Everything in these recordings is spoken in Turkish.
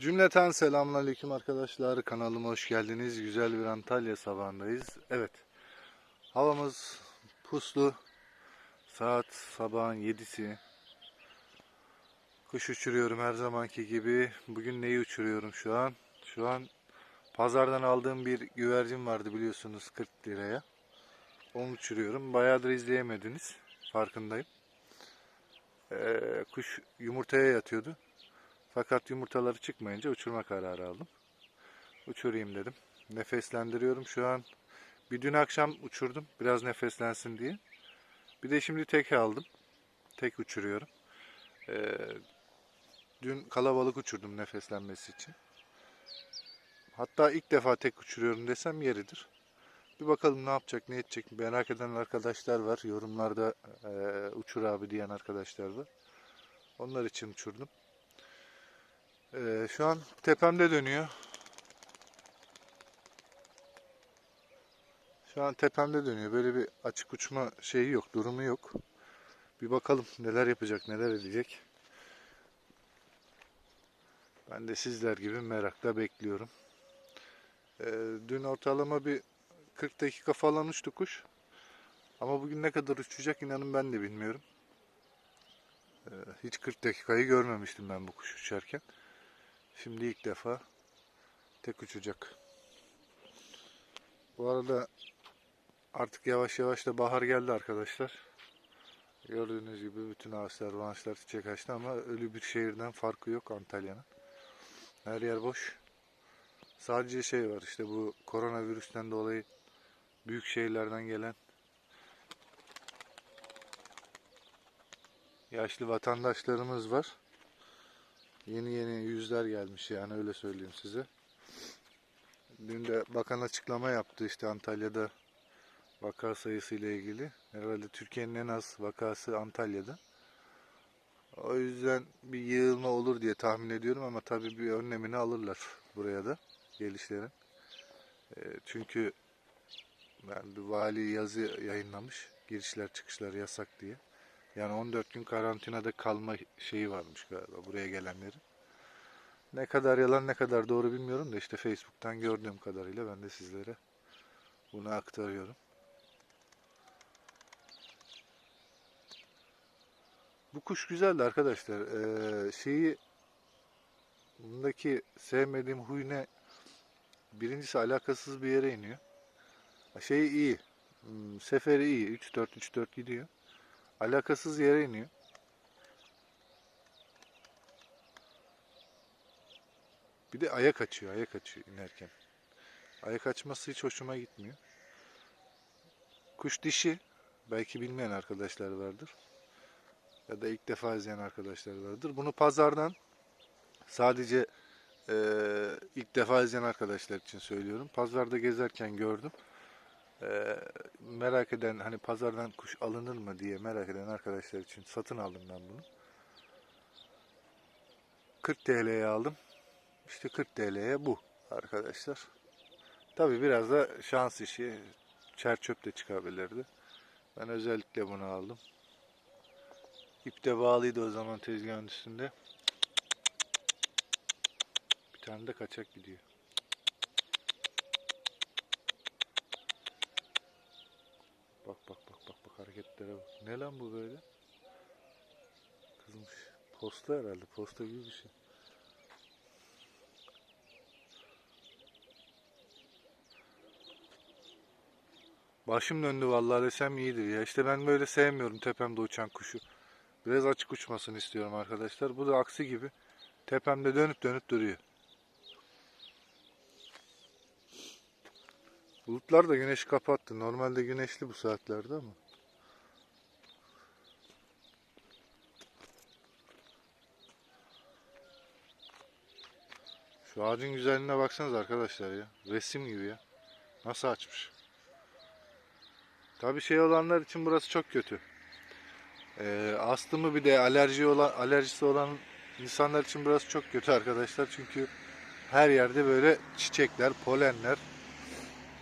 Cümleten selamünaleyküm arkadaşlar. Kanalıma hoş geldiniz. Güzel bir Antalya sabahındayız. Evet. Havamız puslu. Saat sabahın 7'si. Kuş uçuruyorum her zamanki gibi. Bugün neyi uçuruyorum şu an? Şu an pazardan aldığım bir güvercin vardı biliyorsunuz 40 liraya. Onu uçuruyorum. Bayağıdır izleyemediniz. Farkındayım. Ee, kuş yumurtaya yatıyordu. Fakat yumurtaları çıkmayınca uçurma kararı aldım. Uçurayım dedim. Nefeslendiriyorum şu an. Bir dün akşam uçurdum biraz nefeslensin diye. Bir de şimdi tek aldım. Tek uçuruyorum. Ee, dün kalabalık uçurdum nefeslenmesi için. Hatta ilk defa tek uçuruyorum desem yeridir. Bir bakalım ne yapacak, ne edecek merak eden arkadaşlar var. Yorumlarda e, uçur abi diyen arkadaşlar var. Onlar için uçurdum. Ee, şu an tepemde dönüyor. Şu an tepemde dönüyor. Böyle bir açık uçma şeyi yok, durumu yok. Bir bakalım neler yapacak, neler edecek. Ben de sizler gibi merakla bekliyorum. Ee, dün ortalama bir 40 dakika falan uçtu kuş. Ama bugün ne kadar uçacak inanın ben de bilmiyorum. Ee, hiç 40 dakikayı görmemiştim ben bu kuş uçarken. Şimdi ilk defa tek uçacak. Bu arada artık yavaş yavaş da bahar geldi arkadaşlar. Gördüğünüz gibi bütün ağaçlar, ağaçlar çiçek açtı ama ölü bir şehirden farkı yok Antalya'nın. Her yer boş. Sadece şey var işte bu koronavirüsten dolayı büyük şehirlerden gelen yaşlı vatandaşlarımız var. Yeni yeni yüzler gelmiş yani öyle söyleyeyim size. Dün de bakan açıklama yaptı işte Antalya'da vaka sayısı ile ilgili. Herhalde Türkiye'nin en az vakası Antalya'da. O yüzden bir yığılma olur diye tahmin ediyorum ama tabii bir önlemini alırlar buraya da gelişlerin. E, çünkü yani bir vali yazı yayınlamış. Girişler çıkışlar yasak diye. Yani 14 gün karantinada kalma şeyi varmış galiba buraya gelenlerin. Ne kadar yalan ne kadar doğru bilmiyorum da işte Facebook'tan gördüğüm kadarıyla ben de sizlere bunu aktarıyorum. Bu kuş güzeldi arkadaşlar. Ee, şeyi bundaki sevmediğim huy ne? Birincisi alakasız bir yere iniyor. Şey iyi. hmm, Seferi iyi. 3-4-3-4 gidiyor. Alakasız yere iniyor. Bir de ayak açıyor, ayak açıyor inerken. Ayak açması hiç hoşuma gitmiyor. Kuş dişi. Belki bilmeyen arkadaşlar vardır. Ya da ilk defa izleyen arkadaşlar vardır. Bunu pazardan sadece eee, ilk defa izleyen arkadaşlar için söylüyorum. Pazarda gezerken gördüm. Eee, merak eden hani pazardan kuş alınır mı diye merak eden arkadaşlar için satın aldım ben bunu. 40 TL'ye aldım. İşte 40 TL'ye bu arkadaşlar. Tabi biraz da şans işi. Çer çöp de çıkabilirdi. Ben özellikle bunu aldım. İp de bağlıydı o zaman tezgahın üstünde. Bir tane de kaçak gidiyor. Bak bak bak bak bak hareketlere bak. Ne lan bu böyle? Kızmış. Posta herhalde. Posta gibi bir şey. Başım döndü vallahi desem iyidir ya. İşte ben böyle sevmiyorum tepemde uçan kuşu. Biraz açık uçmasını istiyorum arkadaşlar. Bu da aksi gibi tepemde dönüp dönüp duruyor. Bulutlar da güneşi kapattı. Normalde güneşli bu saatlerde ama. Şu ağacın güzelliğine baksanız arkadaşlar ya. Resim gibi ya. Nasıl açmış. Tabii şey olanlar için burası çok kötü. Ee, astımı bir de alerji olan alerjisi olan insanlar için burası çok kötü arkadaşlar. Çünkü her yerde böyle çiçekler, polenler.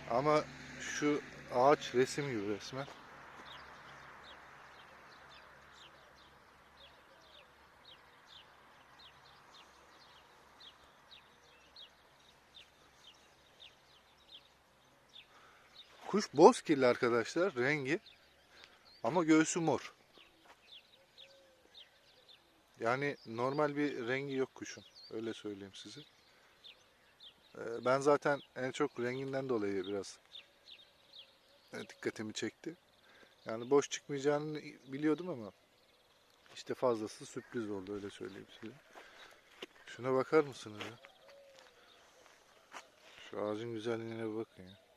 Ama şu ağaç resim gibi resmen. Kuş bozkirli arkadaşlar rengi ama göğsü mor. Yani normal bir rengi yok kuşun. Öyle söyleyeyim size. Ee, Ben zaten en çok renginden dolayı biraz e, dikkatimi çekti. Yani boş çıkmayacağını biliyordum ama işte fazlası sürpriz oldu öyle söyleyeyim size. Şuna bakar mısınız? Şu ağacın güzelliğine bakın ya.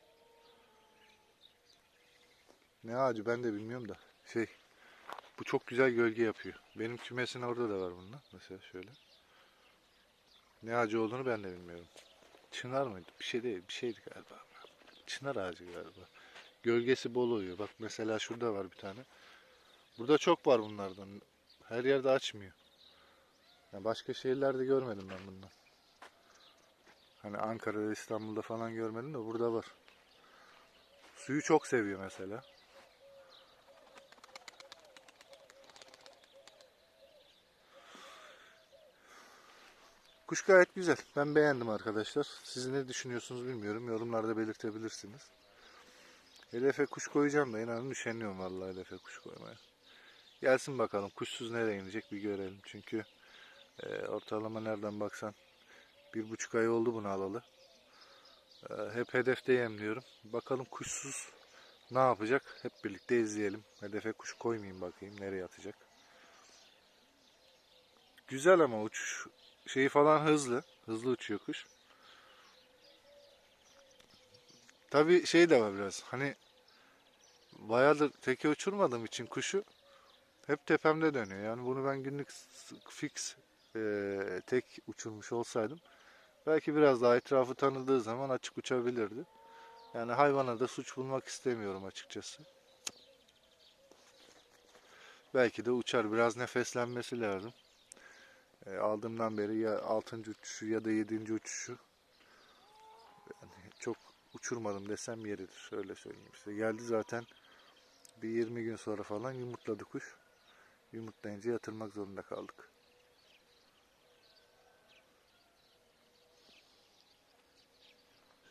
Ne ağacı ben de bilmiyorum da. Şey, bu çok güzel gölge yapıyor. Benim kümesin orada da var bundan. Mesela şöyle. Ne ağacı olduğunu ben de bilmiyorum. Çınar mıydı? Bir şey değil. Bir şeydi galiba. Çınar ağacı galiba. Gölgesi bol oluyor. Bak mesela şurada var bir tane. Burada çok var bunlardan. Her yerde açmıyor. Ya başka şehirlerde görmedim ben bundan. Hani Ankara'da, İstanbul'da falan görmedim de burada var. Suyu çok seviyor mesela. Kuş gayet güzel. Ben beğendim arkadaşlar. Siz ne düşünüyorsunuz bilmiyorum. Yorumlarda belirtebilirsiniz. Hedefe kuş koyacağım da inanın üşeniyorum vallahi hedefe kuş koymaya. Gelsin bakalım kuşsuz nereye inecek bir görelim. Çünkü e, ortalama nereden baksan bir buçuk ay oldu bunu alalı. E, hep hedefte yemliyorum. Bakalım kuşsuz ne yapacak? Hep birlikte izleyelim. Hedefe kuş koymayayım bakayım nereye atacak. Güzel ama uçuş şeyi falan hızlı. Hızlı uçuyor kuş. Tabi şey de var biraz. Hani bayağıdır teke uçurmadığım için kuşu hep tepemde dönüyor. Yani bunu ben günlük fix eee, tek uçurmuş olsaydım belki biraz daha etrafı tanıdığı zaman açık uçabilirdi. Yani hayvana da suç bulmak istemiyorum açıkçası. Belki de uçar. Biraz nefeslenmesi lazım. E, aldığımdan beri ya 6. uçuşu ya da 7. uçuşu yani çok uçurmadım desem yeridir. Öyle söyleyeyim size. Geldi zaten bir 20 gün sonra falan yumurtladı kuş. Yumurtlayınca yatırmak zorunda kaldık.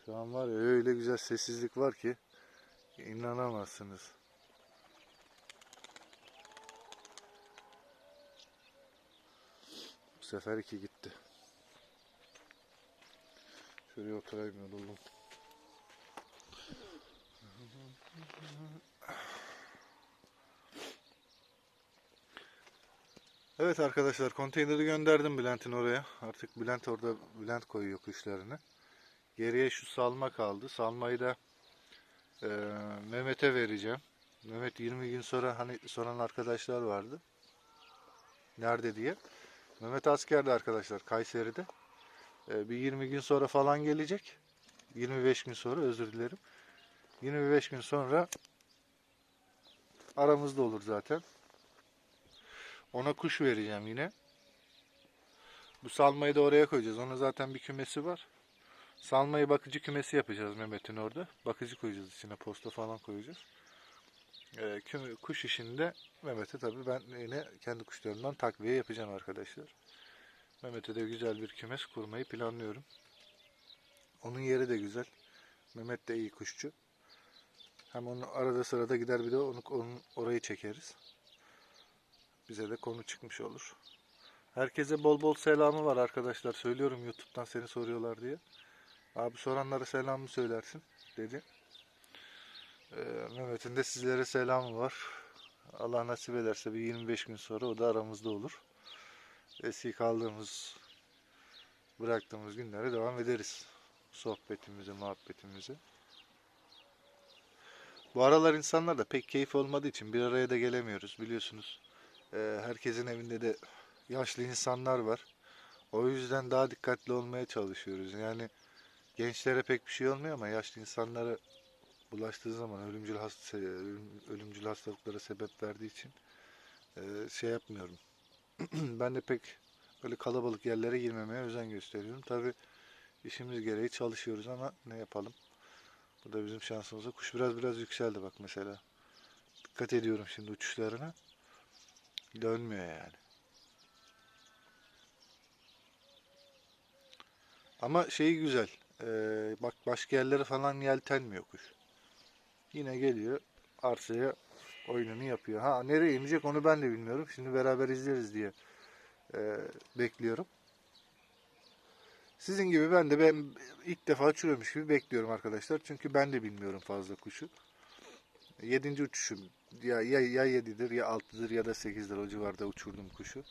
Şu an var ya öyle güzel sessizlik var ki inanamazsınız. Sefer iki gitti. Şuraya oturayım yoruldum. Evet arkadaşlar konteyneri gönderdim Bülent'in oraya. Artık Bülent orada Bülent koyuyor kuşlarını. Geriye şu salma kaldı. Salmayı da e, Mehmet'e vereceğim. Mehmet 20 gün sonra hani soran arkadaşlar vardı. Nerede diye. Mehmet askerde arkadaşlar Kayseri'de. E, bir 20 gün sonra falan gelecek. 25 gün sonra özür dilerim. 25 gün sonra aramızda olur zaten. Ona kuş vereceğim yine. Bu salmayı da oraya koyacağız. Onun zaten bir kümesi var. Salmayı bakıcı kümesi yapacağız Mehmet'in orada. Bakıcı koyacağız içine posta falan koyacağız. Küm- kuş işinde Mehmet'e tabii ben yine kendi kuşlarımdan takviye yapacağım arkadaşlar. Mehmet'e de güzel bir kümes kurmayı planlıyorum. Onun yeri de güzel. Mehmet de iyi kuşçu. Hem onu arada sırada gider bir de onu, onun orayı çekeriz. Bize de konu çıkmış olur. Herkese bol bol selamı var arkadaşlar. Söylüyorum YouTube'dan seni soruyorlar diye. Abi soranlara selamı söylersin dedi. Ee, Mehmet'in de sizlere selamı var. Allah nasip ederse bir 25 gün sonra o da aramızda olur. Eski kaldığımız, bıraktığımız günlere devam ederiz. Sohbetimize, muhabbetimize. Bu aralar insanlar da pek keyif olmadığı için bir araya da gelemiyoruz biliyorsunuz. Ee, herkesin evinde de yaşlı insanlar var. O yüzden daha dikkatli olmaya çalışıyoruz. Yani gençlere pek bir şey olmuyor ama yaşlı insanlara bulaştığı zaman ölümcül hasta ölümcül hastalıklara sebep verdiği için e, şey yapmıyorum. ben de pek böyle kalabalık yerlere girmemeye özen gösteriyorum. Tabi işimiz gereği çalışıyoruz ama ne yapalım? Bu da bizim şansımıza. Kuş biraz biraz yükseldi bak mesela. Dikkat ediyorum şimdi uçuşlarına. Dönmüyor yani. Ama şeyi güzel. Ee, bak başka yerlere falan yeltenmiyor kuş. Yine geliyor arsaya oyununu yapıyor. Ha nereye inecek onu ben de bilmiyorum. Şimdi beraber izleriz diye e, bekliyorum. Sizin gibi ben de ben ilk defa uçuruyormuş gibi bekliyorum arkadaşlar. Çünkü ben de bilmiyorum fazla kuşu. Yedinci uçuşum. Ya, ya, ya yedidir ya altıdır ya da sekizdir o civarda uçurdum kuşu.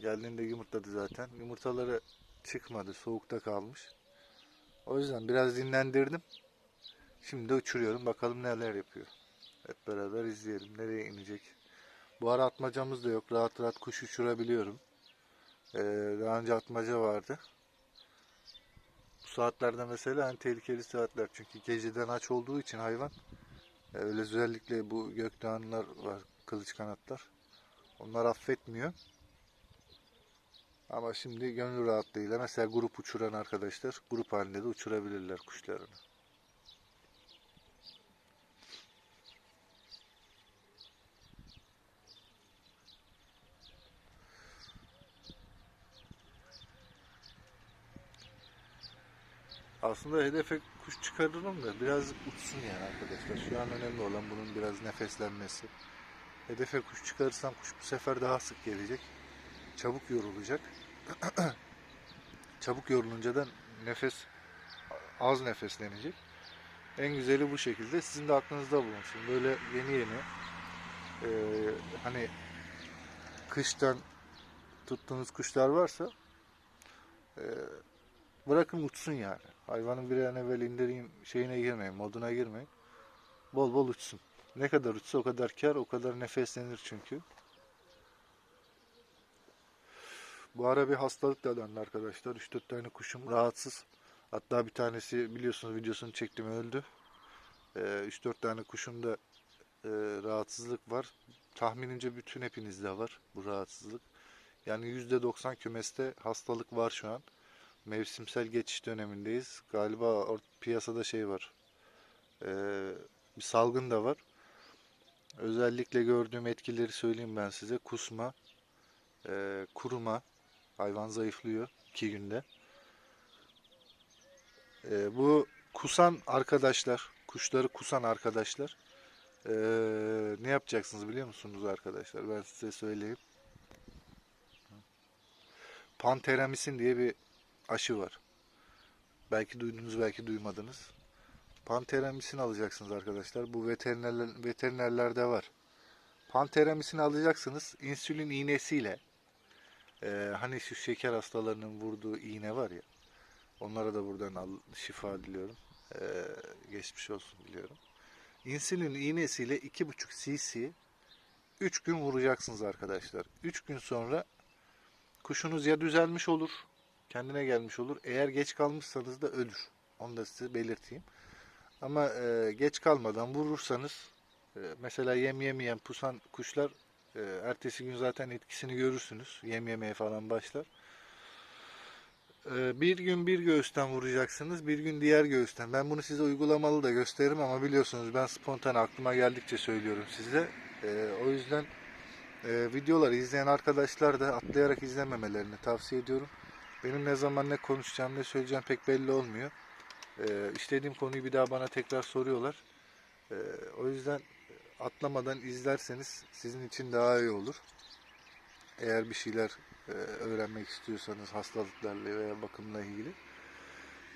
Geldiğinde yumurtladı zaten. Yumurtaları çıkmadı. Soğukta kalmış. O yüzden biraz dinlendirdim. Şimdi de uçuruyorum. Bakalım neler yapıyor. Hep beraber izleyelim. Nereye inecek. Bu ara atmacamız da yok. Rahat rahat kuş uçurabiliyorum. Ee, daha önce atmaca vardı. Bu saatlerde mesela en tehlikeli saatler. Çünkü geceden aç olduğu için hayvan. e, Öyle özellikle bu gökdağınlar var. Kılıç kanatlar. Onlar affetmiyor. Ama şimdi gönül rahatlığıyla mesela grup uçuran arkadaşlar grup halinde de uçurabilirler kuşlarını. Aslında hedefe kuş çıkarırım da biraz uçsun yani arkadaşlar. Şu an önemli olan bunun biraz nefeslenmesi. Hedefe kuş çıkarırsam kuş bu sefer daha sık gelecek. Çabuk yorulacak. Çabuk yorulunca da nefes az nefeslenecek. En güzeli bu şekilde. Sizin de aklınızda bulunsun. Böyle yeni yeni e, hani kıştan tuttuğunuz kuşlar varsa e, bırakın uçsun yani. Hayvanın bir an evvel indireyim şeyine girmeyin, moduna girmeyin. Bol bol uçsun. Ne kadar uçsa o kadar kar, o kadar nefeslenir çünkü. Bu ara bir hastalıkla döndü arkadaşlar. 3-4 tane kuşum rahatsız. Hatta bir tanesi biliyorsunuz videosunu çektim öldü. Ee, 3-4 tane kuşumda e, rahatsızlık var. Tahminimce bütün hepinizde var bu rahatsızlık. Yani %90 kümeste hastalık var şu an. Mevsimsel geçiş dönemindeyiz. Galiba piyasada şey var. Ee, bir salgın da var. Özellikle gördüğüm etkileri söyleyeyim ben size. Kusma, e, kuruma, hayvan zayıflıyor 2 günde. E, bu kusan arkadaşlar, kuşları kusan arkadaşlar e, ne yapacaksınız biliyor musunuz arkadaşlar? Ben size söyleyeyim. Panteramisin diye bir aşı var. Belki duydunuz, belki duymadınız. Panteramisin alacaksınız arkadaşlar. Bu veterinerler, veterinerlerde var. Panteramisin alacaksınız. insülin iğnesiyle ee, hani şu şeker hastalarının vurduğu iğne var ya. Onlara da buradan al, şifa diliyorum. Ee, geçmiş olsun diliyorum. İnsülin iğnesiyle 2,5 cc 3 gün vuracaksınız arkadaşlar. 3 gün sonra kuşunuz ya düzelmiş olur, kendine gelmiş olur. Eğer geç kalmışsanız da ölür. Onu da size belirteyim. Ama e, geç kalmadan vurursanız e, mesela yem yemeyen pusan kuşlar e, ertesi gün zaten etkisini görürsünüz. Yem yemeye falan başlar. E, bir gün bir göğüsten vuracaksınız, bir gün diğer göğüsten. Ben bunu size uygulamalı da gösteririm ama biliyorsunuz ben spontane aklıma geldikçe söylüyorum size. E, o yüzden e, videoları izleyen arkadaşlar da atlayarak izlememelerini tavsiye ediyorum. Benim ne zaman ne konuşacağım ne söyleyeceğim pek belli olmuyor. E, işlediğim konuyu bir daha bana tekrar soruyorlar. E, o yüzden atlamadan izlerseniz sizin için daha iyi olur. Eğer bir şeyler e, öğrenmek istiyorsanız hastalıklarla veya bakımla ilgili.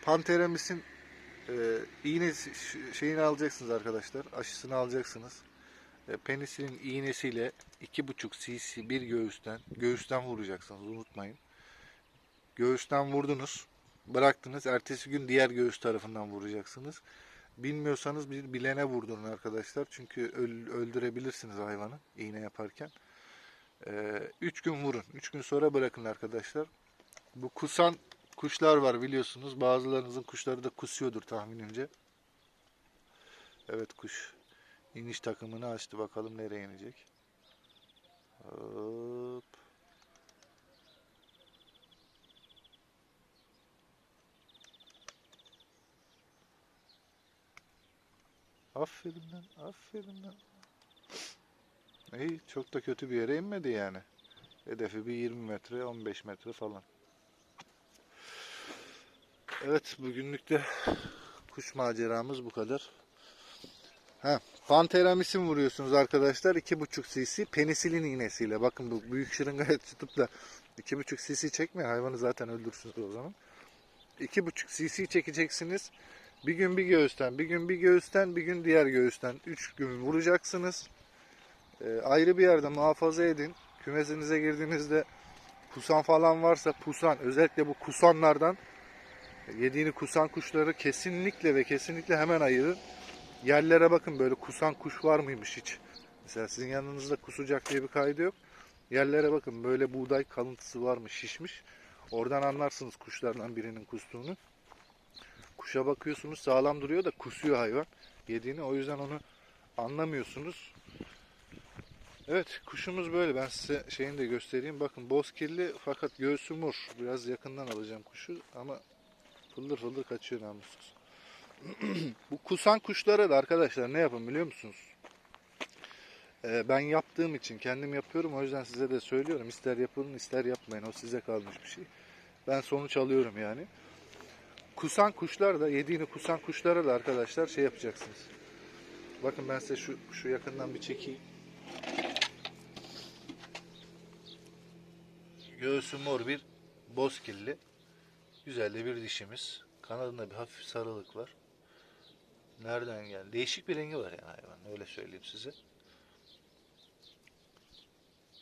Panteramis'in e, iğne şeyini alacaksınız arkadaşlar. Aşısını alacaksınız. E, penisilin iğnesiyle 2,5 cc bir göğüsten göğüsten vuracaksınız unutmayın. Göğüsten vurdunuz. Bıraktınız. Ertesi gün diğer göğüs tarafından vuracaksınız. Bilmiyorsanız bir bilene vurdurun arkadaşlar. Çünkü öl- öldürebilirsiniz hayvanı iğne yaparken. 3 gün vurun. 3 gün sonra bırakın arkadaşlar. Bu kusan kuşlar var biliyorsunuz. Bazılarınızın kuşları da kusuyordur tahminimce. Evet kuş iniş takımını açtı. Bakalım nereye inecek. Hop. Aferin lan, aferin lan. İyi, çok da kötü bir yere inmedi yani. Hedefi bir 20 metre, 15 metre falan. Evet, bugünlük de kuş maceramız bu kadar. Ha, Panteramis'in vuruyorsunuz arkadaşlar 2,5 cc penisilin iğnesiyle. Bakın bu büyük şırıngaya tutup da 2,5 cc çekmeyin hayvanı zaten öldürürsünüz o zaman. 2,5 cc çekeceksiniz. Bir gün bir göğüsten, bir gün bir göğüsten, bir gün diğer göğüsten. 3 gün vuracaksınız. Ee, ayrı bir yerde muhafaza edin. Kümesinize girdiğinizde kusan falan varsa pusan, özellikle bu kusanlardan yediğini kusan kuşları kesinlikle ve kesinlikle hemen ayırın. Yerlere bakın böyle kusan kuş var mıymış hiç. Mesela sizin yanınızda kusacak diye bir kaydı yok. Yerlere bakın böyle buğday kalıntısı var mı şişmiş. Oradan anlarsınız kuşlardan birinin kustuğunu. Kuşa bakıyorsunuz sağlam duruyor da kusuyor hayvan yediğini. O yüzden onu anlamıyorsunuz. Evet kuşumuz böyle. Ben size şeyini de göstereyim. Bakın bozkirli fakat göğsü mur. Biraz yakından alacağım kuşu ama fıldır fıldır kaçıyor namussuz. Bu kusan kuşlara da arkadaşlar ne yapın biliyor musunuz? Ee, ben yaptığım için kendim yapıyorum. O yüzden size de söylüyorum. İster yapın ister yapmayın. O size kalmış bir şey. Ben sonuç alıyorum yani. Kusan kuşlar da yediğini kusan kuşlara da arkadaşlar şey yapacaksınız. Bakın ben size şu, şu yakından bir çekeyim. Göğsü mor bir bozkirli. Güzel de bir dişimiz. Kanadında bir hafif sarılık var. Nereden geldi? Değişik bir rengi var yani hayvan. Öyle söyleyeyim size.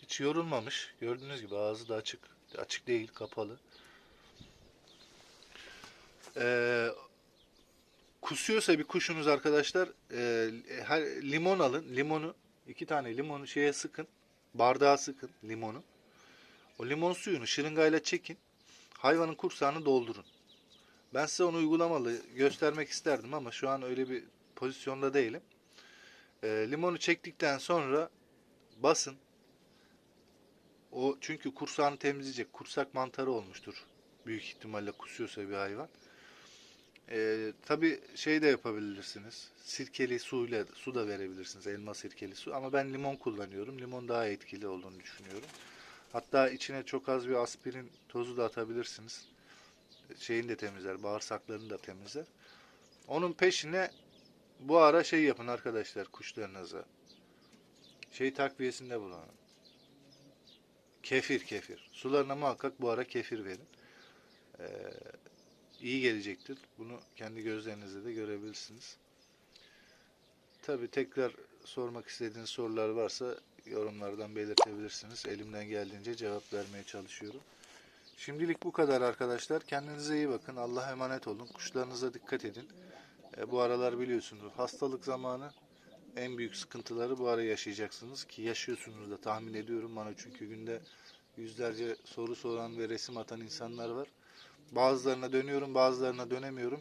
Hiç yorulmamış. Gördüğünüz gibi ağzı da açık. Açık değil, kapalı. Ee, kusuyorsa bir kuşunuz arkadaşlar e, limon alın. Limonu iki tane limonu şeye sıkın. Bardağa sıkın limonu. O limon suyunu şırıngayla çekin. Hayvanın kursağını doldurun. Ben size onu uygulamalı göstermek isterdim ama şu an öyle bir pozisyonda değilim. E, limonu çektikten sonra basın. O çünkü kursağını temizleyecek. Kursak mantarı olmuştur. Büyük ihtimalle kusuyorsa bir hayvan. Ee, Tabi şey de yapabilirsiniz. Sirkeli suyla su da verebilirsiniz. Elma sirkeli su. Ama ben limon kullanıyorum. Limon daha etkili olduğunu düşünüyorum. Hatta içine çok az bir aspirin tozu da atabilirsiniz. Şeyini de temizler. Bağırsaklarını da temizler. Onun peşine bu ara şey yapın arkadaşlar kuşlarınıza. Şey takviyesinde bulunun. Kefir kefir. Sularına muhakkak bu ara kefir verin. Ee, iyi gelecektir. Bunu kendi gözlerinizle de görebilirsiniz. Tabi tekrar sormak istediğiniz sorular varsa yorumlardan belirtebilirsiniz. Elimden geldiğince cevap vermeye çalışıyorum. Şimdilik bu kadar arkadaşlar. Kendinize iyi bakın. Allah'a emanet olun. Kuşlarınıza dikkat edin. E, bu aralar biliyorsunuz hastalık zamanı en büyük sıkıntıları bu ara yaşayacaksınız ki yaşıyorsunuz da tahmin ediyorum bana çünkü günde yüzlerce soru soran ve resim atan insanlar var. Bazılarına dönüyorum, bazılarına dönemiyorum.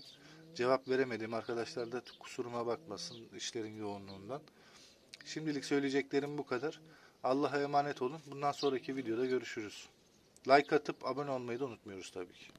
Cevap veremedim. Arkadaşlar da kusuruma bakmasın işlerin yoğunluğundan. Şimdilik söyleyeceklerim bu kadar. Allah'a emanet olun. Bundan sonraki videoda görüşürüz. Like atıp abone olmayı da unutmuyoruz tabii ki.